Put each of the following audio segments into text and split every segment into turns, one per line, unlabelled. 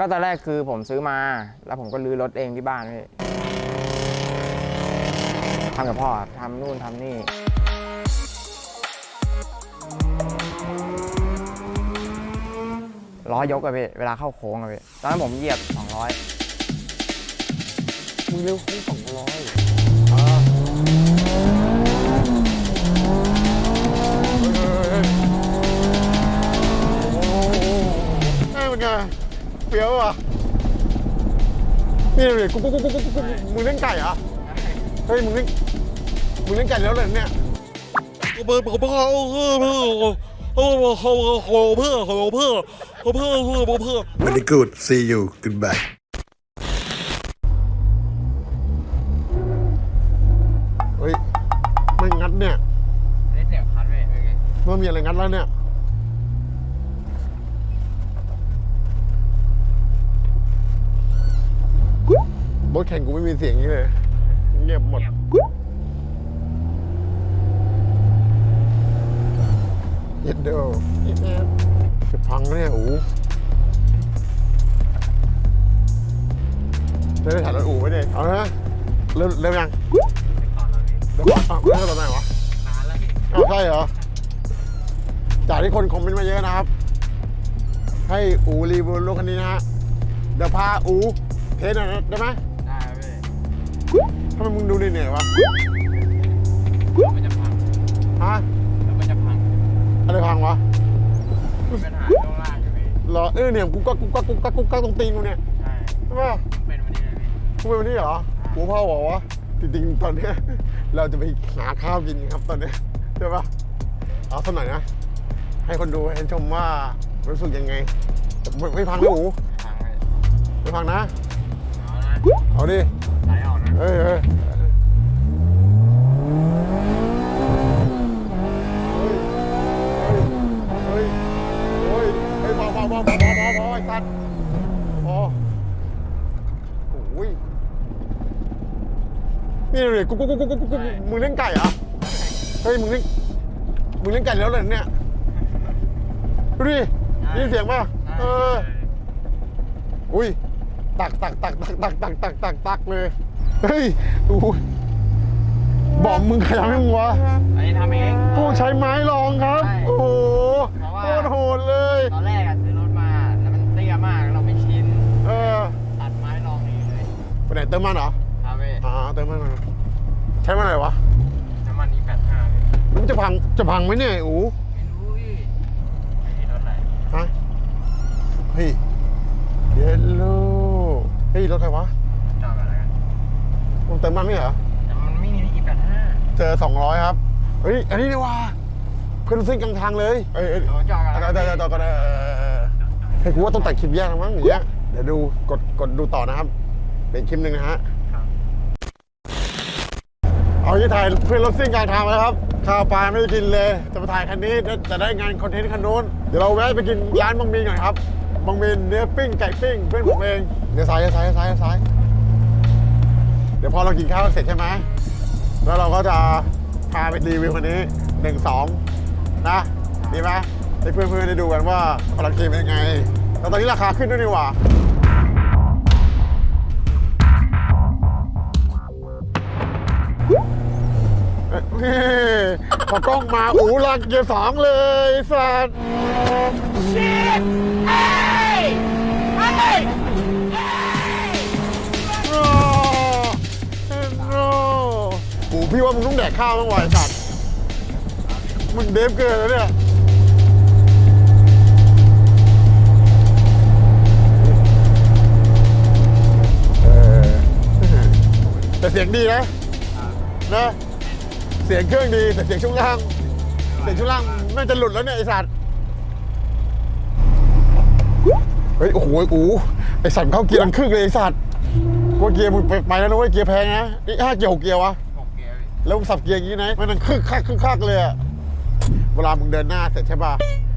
ก็ตอนแรกคือผมซื้อมา แล้วผมก็ลื้อรถเองที่บ้านพี่ทำกับพ่อทำนู่นทำนี่ ล้อยกอะพี่เวลาเข้าโค้งอะพี่ตอนนั้นผมเหยียบ 200
มึงเร็วขึ้น200 ฟี้ยวอะนี่เลยกุ๊กกุ๊กกุ๊กกุ๊กกุ๊กกุ๊กมึงเล่นไก่เหรอเฮ้ยมึงเล่นมึงเล่นไก่แล้วเหรอเนี่ย
เพื่อเพื่อเพื่อเพื่อเพื่อเพื่อเพื่อเพื่อเพื่อเพื่อเพื่อ
Very good. See you. Goodbye.
เฮ้ยไม่งัดเนี่ย
ได้เสียงคัดพี่โอเค
เมื่อมีอะไรงัดแล้วเนี่ย รถแข่งกูไม่มีเสียงนี้เลย เงียบหมด เย็ดเด้อจะพังแล้วเนี่ย อูจะได้ถ่ายรถอูไว้ดิเอานะเริ่มเริ่มยังเดี๋ยวก่อนอ่เริ่มตอนไหนวะ
นานแล้วพี่
อ้าใช่เหรอ จากที่คนคอมเมนต์มาเยอะนะครับ ให้อูรีวิวรถคันนี้นะฮะ เดี๋ยวพาอูเทสหน่อยได้ไหม ทำไมมึงดูเหนื่อยๆวะ
มันจะพัง
ฮะ
แล้วมันจะพัง
อะไรพังวะ
มีปัญหาช่วงล่างอยู่พี่
เหรอเออเนี่ยกูก็กูก็กูก็กูก็ตรงตีนกูเนี่ย
ใช่
ใช่ปะ
เป็นวันนี้เลยพี่
กูเป็นวันนี้เหรอกูพ่อบอกว่าจริงๆตอนเนี้ยเราจะไปหาข้าวกินกันครับตอนเนี้ยใช่ปะเอาสักหน่อยนะ ให้คนดูเห็นชมว่ารู้สึกยังไงไม่ไม่พังนะอู
พังเลย
ไม่พังนะ
เอานะ
เอาดิ
ไหลออกนะ
เฮ้ยเฮ้ยเฮ้ยเฮ้ยเฮ้ยพอพอพอพอพอพอไอ้สัตว์พอโอ้ยนี่เลยกุ๊กกุ๊กกุ๊กกุ๊กกุ๊กกุ๊กมึงเล่นไก่เหรอเฮ้ยมึงเล่นมึงเล่นไก่แล้วเหรอเนี่ยดูดิได้ยินเสียงป่ะเอออุ้ยตักตักตักตักตักตักตักตักตักเลย เฮ้ยอู้บอกมึงขยันให้มึงวะ
อันนี้ทำเอง
พวกใช้ไม้รองครับ
ใช่
โอ้โห
เพราะว่า
โคตรโหดเลย
ตอนแรกอะซื้อรถมาแล้วมันเตี้ยมากเราไม่ชิน
เออ
ตัดไม้รองนี่เลย
ไปไหนเติมมันเหรอ
ครับพี่
อ่าเติมมันมาใช้มันอะไรวะ
น้ำมันอีแปดห้าพี่
มันจะพังจะพังไหมเนี่ยอู
ไม่รู้พี่ไม่รถอะไร
ฮะเฮ้ยเยลโล่เฮ้ยรถใครวะ
จอดกันแล้วกัน
มึงเติมมันไม่เหรอ
แต่มันไม่มีอีแปดห้า
เจอ 200 ครับ เฮ้ย อันนี้ดีว่า เพื่อนเส้นกลางทางเลย เอ้ยเอ้ย
เราจอดกัน
เดี๋ยวเดี๋ยวเดี๋ยวก่อนเออเฮ้ยกูว่าต้องตัดคลิปแยกแล้วมั้งอย่างเงี้ยเดี๋ยวดูกดกดดูต่อนะครับ เป็นคลิปหนึ่งนะฮะ
ครับ
เอาที่ถ่ายเพื่อนรถซิ่งกลางทางแล้วครับ ข้าวปลาไม่ได้กินเลย จะมาถ่ายคันนี้แล้วจะได้งานคอนเทนต์คันนู้น เดี๋ยวเราแวะไปกินร้านบางมีนหน่อยครับบางมีนเนื้อปิ้งไก่ปิ้งเพื่อนผมเองเดี๋ยวซ้ายเดี๋ยวซ้ายเดี๋ยวซ้ายเดี๋ยวซ้ายเดี๋ยวพอเรากินข้าวเสร็จใช่ไหมแล้วเราก็จะพาไปรีวิวคันนี้หนึ่งสองนะดีไหมให้เพื่อนๆได้ดูกันว่าพลังเกมเป็นยังไงแต่ตอนนี้ราคาขึ้นด้วยนี่หว่าพอกล้องมาอูรักเกียร์สองเลยสัตว์ ว่ามึงต้องแดกข้าวบ้างวะไอ้สัตว์มึงเดฟเกินแล้วเนี่ยเออแต่เสียงดีนะนะ เสียงเครื่องดีแต่เสียงช่วงล่าง เสียงช่วงล่างน่าจะหลุดแล้วเนี่ยไอสัตว์เฮ้ยโอ้โหอูไอสัตว์เข้าเกียร์ดังครึ่งเลยไอสัตว์กลัวเกียร์มึงไปไปแล้วนะเว้ยเกียร์แพงนะนี่ห้าเกียร์หกเกียร์วะ แล้วมึงสับเกียร์อย่างนี้นะมันนั่งคึกคักคึกคักเลยเวลามึงเดินหน้าเสร็จใช่ป่ะ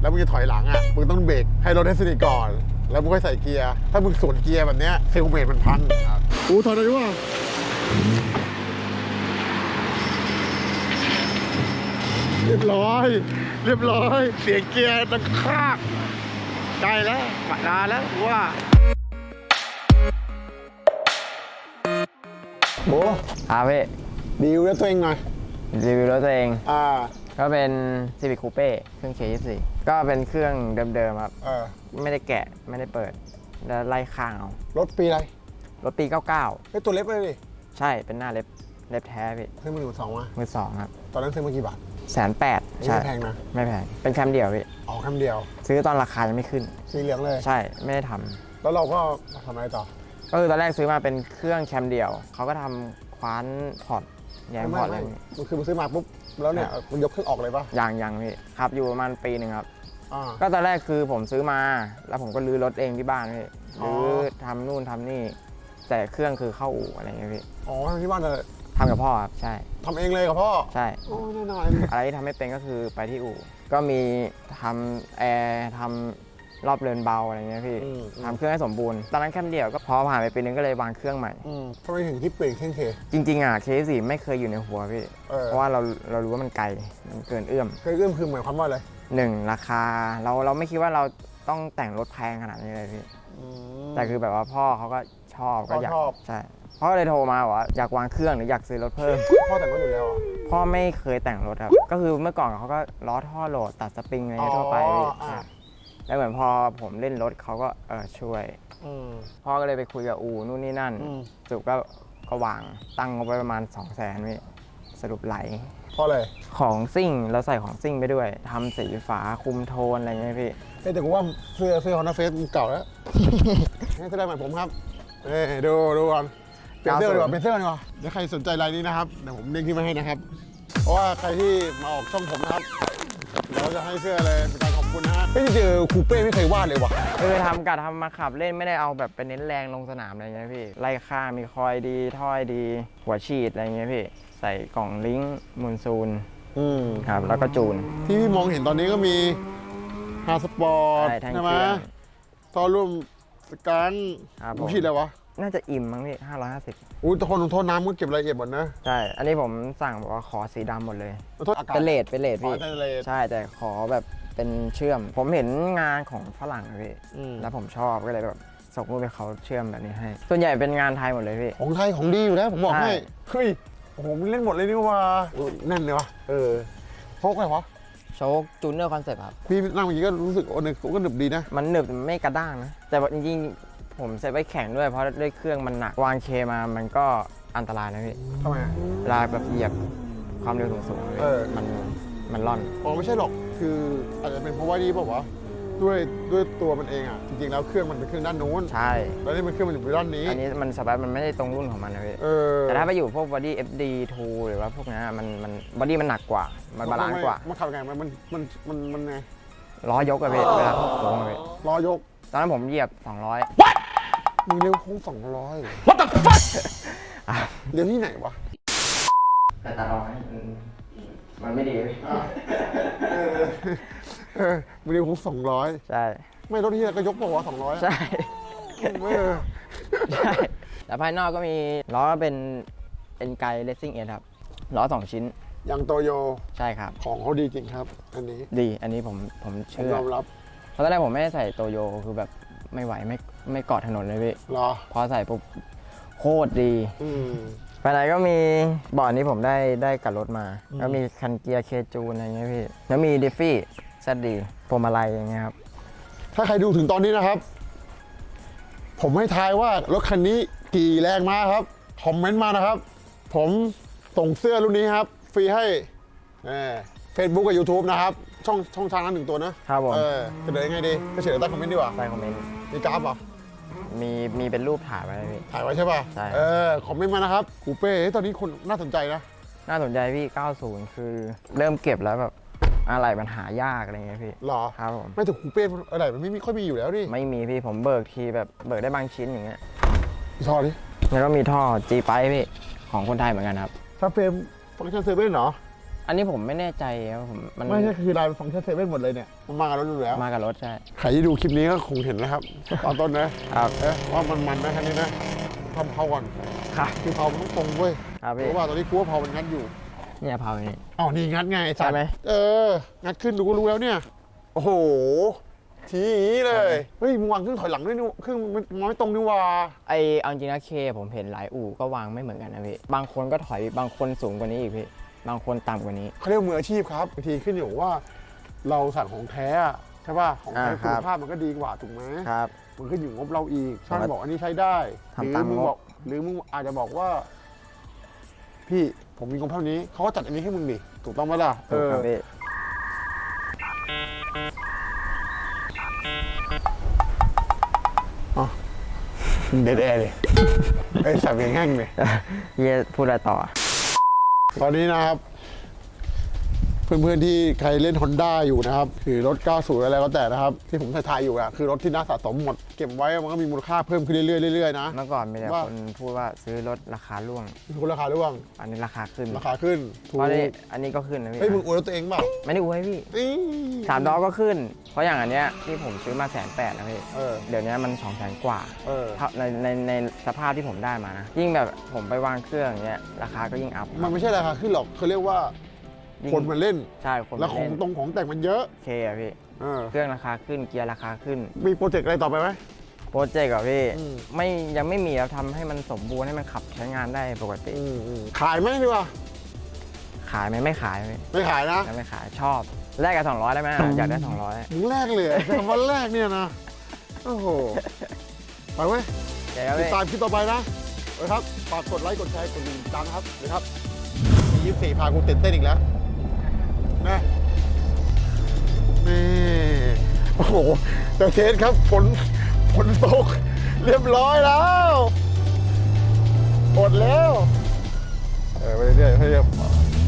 แล้วมึงจะถอยหลังอะมึงต้องเบรกให้รถให้สนิทก่อน แล้วมึงค่อยใส่เกียร์ถ้ามึงสวนเกียร์แบบเนี้ยเซลเมตมันพังอู้ถอยได้ว่าเรียบร้อย เรียบร้อย เสียงเกียร์ตังคากใกล้แล้วนานแล้วว่าโอ้
อาเว พี่
ดีลแล้วตัวเองหน่อย
รีวิวรถตัวเอง
อ่า
ก็เป็น Civic Coupe เครื่อง K24 ก็เป็นเครื่องเดิมๆครับ
เออ
ไม่ได้แกะไม่ได้เปิด แล้วไล่ข้างเอา
รถปีอะไร
รถปี 99
เฮ้ยตัวเล็กเลยดิ
ใช่เป็นหน้าเล็บเล็บแท้พี่
ซื้อมือสองมา
มือสองครับ
ตอนนั้นซื้อมากี่บาท
แสนแปด
ไม่
ใช่
แพงนะ
ไม่แพงเป็นแคมเดียวพี่
ออกคำเดียว
ซื้อตอนราคายังไม่ขึ้น
สีเหลืองเลย
ใช่ไม่ได้ทำ
แล้วเราก็ทำอะไรต่อ
ก็คือตอนแรกซื้อมาเป็นเครื่องแคมเดียว เขาก็ทำ คว้านพอร์ตแยงพอร์ตอะไรอย่างงี้
มันคือมันซื้อมาปุ๊บแล้วเนี่ยมันยกเครื่องออกเลยป่ะ
ยังยังพี่ขับอยู่ประมาณปีหนึ่งครับ
อ่า
ก็ตอนแรกคือผมซื้อมาแล้วผมก็รื้อรถเองที่บ้านพี่
อ๋อ
รื้อทำนู่นทำนี่ แต่เครื่องคือเข้าอู่อะไรอย่างเงี้ยพี่
อ๋อทำที่บ้านเลย
ทำกับพ่อครับใช่
ทำเองเลยกับพ่อ
ใช่
โอ้แน่นอน
อะไรที่ทำไม่เป็นก็คือไปที่อู่ ก็มีทำแอร์ทำ รอบเรือนเบาอะไรเงี้ยพี่
อืม
ทำเครื่องให้สมบูรณ์ ตอนนั้นแค่เดียวก็พอผ่านไปปีนึงก็เลยวางเครื่องใหม่
อืมทำไมถึงที่เปลี่ยนเครื่องเค
จริง ๆ อะเคสไม่เคยอยู่ในหัวพี่
เออ
เพราะว่าเราเรารู้ว่ามันไกลมันเกินเอื้อม
เคยเอื้อมคือหมายความว่าอะไร
หนึ่งราคา เราเราไม่คิดว่าเราต้องแต่งรถแพงขนาดนี้เลยพี่
อืม
แต่คือแบบว่าพ่อเขาก็ชอบก็อยาก
พ่อชอบ
ใช่พ่อก็เลยโทรมาบอกว่าอยากวางเครื่องหรืออยากซื้อรถเพิ่ม
พ่อแต่งรถอยู่แล้วอะ
พ่อไม่เคยแต่งรถครับ ก็คือเมื่อก่อนเขาก็ล้อท่อโหลดตัดสปริงอะไรเงี้ยทั่วไป
อ๋อ
พี่
อ่า
แล้วเหมือนพอผมเล่นรถเขาก็เออช่วย
อืม
พ่อก็เลยไปคุยกับอูนู่นนี่นั่น
อืม
สรุปก็ก็วางตั้งงบไปประมาณ 2 0 0แสนพี่สรุปไหล
เพราะอะไร
ของซิ่งเราใส่ของซิ่งไปด้วยทำสีฝาคุมโทนอะไรเงี้ยพี่
เฮ้ยแต่กูว่าเสื้อเสื้อฮอนด้าเฟสมันเก่าแล้ว ให้แสดงเหมือนผมครับเอ้ยดูดูก่อนเปลี่ยนเสื้อดีกว่าเปลี่ยนเสื้อดีกว่าเดี๋ยวใครสนใจรายนี้นะครับเดี๋ยวผมเด้งที่มาให้นะครับ เพราะว่าใครที่มาออกช่องผมนะครับ เราจะให้เสื้อเลยเป็นการขอบคุณนะฮะไม่ได้เจอคูเป้ไม่เคยวาดเลยว่ะ
คือทำกัดทำมาขับเล่นไม่ได้เอาแบบไปเน้นแรงลงสนามอะไรเงี้ยพี่ไล่ข้างมีคอยดีถ้อยดี หัวฉีดอะไรเงี้ยพี่ ใส่กล่องลิงก์มูลซูน
อืม
ครับแล้วก็จูน
ที่พี่มองเห็นตอนนี้ก็มีฮาสปอร์ต
ใช่แท่ง
ใช่ไหม
เครื่อง
ท่อร่วมสกัน
ครับผม
ฉีดอะไรวะ
น่าจะอิ่มมั้งพี่550
อุ้ยโทนโทษน้ำก็เก็บรายละเอียดหมดนะ
ใช่ อันนี้ผมสั่งบอกว่าขอสีดำหมดเลย
โทษอากาศ
เป็นเลดเป็นเลด
อ๋
พี่
อเป็นเลด
ใช่แต่ขอแบบเป็นเชื่อม ผมเห็นงานของฝรั่งอะพี่
อืม
แล้วผมชอบก็เลยแบบส่งรูปไปเขาเชื่อมแบบนี้ให้ ส่วนใหญ่เป็นงานไทยหมดเลยพี่
ของไทยของดีอยู่แล้วผมบอก
ใช่
ให้เฮ้ยโอ้โหมันเล่นหมดเลยนี่ว่าอุ๊ยแน่นเลยวะเออโชคอะไรวะ
โชคจูเนอร์คอนเซ็ปต์ครับ
พี่นั่งเมื่อกี้ก็รู้สึกโอ้หนึกก็หนึบดีนะ
มันหนึบไม่กระด้างนะ แต่ว่าจริงๆ ผมเซ็ตไว้แข็งด้วยเพราะด้วยเครื่องมันหนัก วางเคมามันก็อันตรายนะพี่
ทำไมอะ
เวลาแบบเหยียบความเร็วสูงๆเลย
เออ
มันมันร่อน
อ๋อไม่ใช่หรอก คืออาจจะเป็นเพราะว่านี่บอกว่าวะด้วยด้วยตัวมันเองอะ จริงๆแล้วเครื่องมันเป็นเครื่องด้านนู้น
ใช่
แล้วนี่มันเครื่องมันอยู่ด้านนี้
อันนี้มันสบายมันไม่ได้ตรงรุ่นของมันนะพี่
เออ
แต่ถ้าไปอยู่พวก body FD2 หรือว่าพวกนั้นอะมันมัน body มันหนักกว่า มันบาลานซ์กว่า
มันขับยังไงมันมันมันมันมันไง
ล้อยกอะพี่เวลาเข้าโค้งอะพี่
ล้อยก
ตอนนั้นผมเหยียบ 200
มึงเร็วโค้งสองร้อย
อะ
เดี๋ยวที่ไหนวะ
แต่ตาลองให้มันมันไม่ดีพี่
เออมึงเร็วโค้งสองร้อย
ใช่
ไม่รถที่ก็ยกบอกว่าสองร้อย
ใช่
เออ
ใช่แล้วภายนอกก็มีล้อเป็นเอ็นไกเลสซิ่งเอ็นครับล้อสองชิ้น
อย่างโตโย
ใช่ครับ
ของเขาดีจริงครับ อันนี้
ดีอันนี้ผมผม
ผม
เชื่อย
อมรับ
เพราะตอนแรกผมไม่ได้ใส่โตโยคือแบบ ไม่ไหวไม่ไม่เกาะถนนเลยพี่
เหรอ
พอใส่ปุ๊บโคตรดี
อืม
ภายในก็มีเบาะนี้ผมได้ได้กับรถมาแล้วมีคันเกียร์เคจูนอะไรเงี้ยพี่แล้วมีดิฟฟี่แซดดีพวงมาลัยอย่างเงี้ยครับ
ถ้าใครดูถึงตอนนี้นะครับ ผมให้ทายว่ารถคันนี้กี่แรงม้าครับ คอมเมนต์มานะครับ ผมส่งเสื้อรุ่นนี้ครับ ฟรีให้เฟซบุ๊กกับ YouTube นะครับ ช่องช่องทางนั้นหนึ่งตัวนะครับ
ผม
เออจะเดินยังไงดีก็เฉยใต้คอมเมนต์ดีกว่า
ใต้คอมเมนต์
มีกราฟเหรอ
มีมีเป็นรูปถ่ายไว้พี่
ถ่ายไว้ใช่ป่ะ
ใช่
เออคอมเมนต์มานะครับคูเป้เฮ้ยตอนนี้คนน่าสนใจนะ
น่าสนใจพี่ 90 คือเริ่มเก็บแล้วแบบอะไรมันหายากอะไรเงี้ยพี่
หรอ
ครับผม
ไม่แต่คูเป้อะไรมันไม่มีค่อยมีอยู่แล้วดิ
ไม่มีพี่ผมเบิกทีแบบเบิกได้บางชิ้นอย่างเงี้ย
พี่ชอดิ
แล้วก็มีท่อ G ไปพี่ของคนไทยเหมือนกันครับ
ถ้าเฟรมฟังก์ชันเซเว่นเหรอ
อันนี้ผมไม่แน่ใจครับผมมัน
ไม่ใช่คือลายฟังก์ชันเซเว่นหมดเลยเนี่ยมันมากับรถอยู่แล้ว
มากับรถใช่
ใครที่ดูคลิปนี้ก็คงเห็นนะครับ ตอนต้นนะครับเอ๊ะว่ามันมันนะคันนี้นะทำเผาก่อน
ครับ
คือเผามันต้องตรงเว้ย
ครับ
เพ
พี่
ราะว่าตอนนี้กูว่าเผามันงัดอยู่
เนี่ยเผาอย่างนี้
อ้าวนี่งัดไงอ้สัตว์
ใช่ไหม
เอองัดขึ้นดูก็รู้แล้วเนี่ยโอ้โหทีอย่างนี้เลยเฮ้ยมึงวางเครื่องถอยหลังด้วยนี่เครื่องมันมองไม่ตรงนี่หว่า
ไอเอาจริงนะเคผมเห็นหลายอู่ก็วางไม่เหมือนกันนะพี่บางคนก็ถอยบางคนสูงกว่านี้อีกพี่ บางคนต่ำกว่านี้
เขาเรียกว่ามืออาชีพครับบางทีขึ้นอยู่ว่า เราสั่งของแท้อะใช่ป่ะของแท้
อ่าค
คุ
รั
ณ
บ
ภาพมันก็ดีกว่าถูกไหม
ครับ
มันขึ้นอยู่งบเราอีกช่าง
ครับ
บอกอันนี้ใช้ได้ห
ทำ
รือ
ตาม
มึง
งบ
บอก หรือมึงอาจจะบอกว่า พี่ผมมีงบเท่านี้เขาก็จัดอันนี้ให้มึงดิถูกต้องไหมล่ะเอ
ถูก
อ
ครับพี่
เด็ดแอร์เลยไอ้สับยังแห้งเลย
เฮียพูดอะไรต่อ
ตอนนี้นะครับ เพื่อนๆที่ใครเล่น Honda อยู่นะครับ คือรถ 90 อะไรก็แต่นะครับ ที่ผมถ่ายๆอยู่อะคือรถที่น่าสะสมหมด เก็บไว้มันก็มีมูลค่าเพิ่มขึ้นเรื่อยๆเรื่อยๆนะ
เมื่อก่อนมีแต่
ว่า
คนพูดว่าซื้อรถราคาร่วง
คุณราคาร่วง
อันนี้ราคาขึ้น
ราคาขึ้นถูก
เพราะนี่อันนี้ก็ขึ้นนะพี่
เฮ้ยมึงอวยรถตัวเองเปล่า
ไม่ได้อวยพี่
นี่
สามดอกก็ขึ้น เพราะอย่างอันเนี้ยที่ผมซื้อมาแสนแปดนะพี่
เออ
เดี๋ยวนี้มันสองแสนกว่า
เออ
ถ้าในในในสภาพที่ผมได้มานะยิ่งแบบผมไปวางเครื่องอย่างเงี้ยราคาก็ยิ่งอัพ
มันไม่ใช่ราคาขึ้นหรอกเขาเรียกว่า
ยิ่ง
คนมันเล่น
ใช่คน
แล้วของ
เล่น
ตรงของแต่งมันเยอะ
เคอะพี่
เออ
เครื่องราคาขึ้นเกียร์ราคาขึ้น
มีโปรเจกต์อะไรต่อไปไหม
โปรเจกต์อะพี่
อืม
ไม่ยังไม่มีแล้วทำให้มันสมบูรณ์ให้มันขับใช้งานได้ปกติ
อืมอืมขายไหมดีกว่า
ขายไหมไม่ขายพี่
ไม่ขายนะ
ยังไม่ขายชอบแลกกับสองร้อยได้ไหมอยากได้สองร้อย
มึงแรกเลยคำว่าแรกเนี่ยนะ โอ้โห ไปเว้ย
เดี๋ยวครับ
ติด
พี่
ตามคลิปต่อไปนะเอ้ยครับ ฝากกดไลค์ กดแชร์ กดติดตามนะครับเลยครับยี่สิบสี่พากูตื่นเต้นอีกแล้วนะ นี่โอ้โหเดี๋ยวเทสครับฝนฝนตก เรียบร้อยแล้วอดแล้วเออไปเรื่อยๆให้เรียบ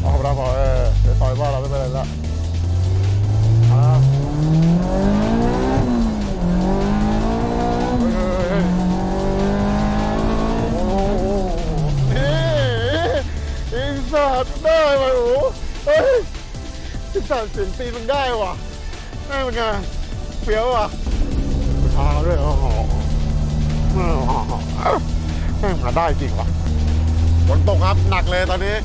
เอาความรักพอเออเดี๋ยวต่อยว่าเราไม่เป็นไรล้วอ่าเฮ้ยเฮ้ยเฮ้ยโอ้โหนี่อินสัตว์ได้ไหมโอ้โหเฮ้ยอินสัตว์เสียงตีนมันได้ว่ะ ได้เป็นไงเฟี้ยวอะทาด้วยโอ้โหแม่งหาได้จริงวะฝนตกครับหนักเลยตอนนี้